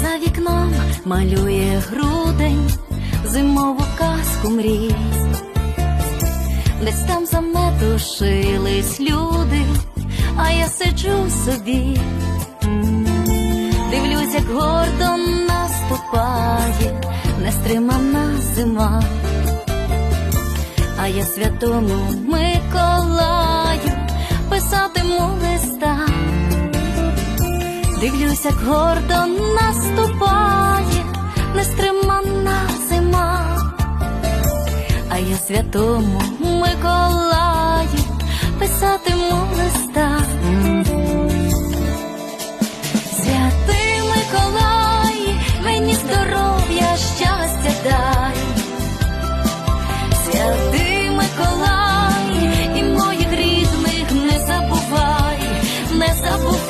За вікном малює грудень, зимову казку мрій. Десь там заметушились люди, а я сиджу собі, дивлюсь, як гордо наступає нестримана зима, а я святому Миколаю писатиму листа. Дивлюсь, як гордо наступає я святому Миколаю писатиму листа. Святий Миколай, мені здоров'я, щастя дай, святий Миколай, і моїх рідних не забувай, не забувай.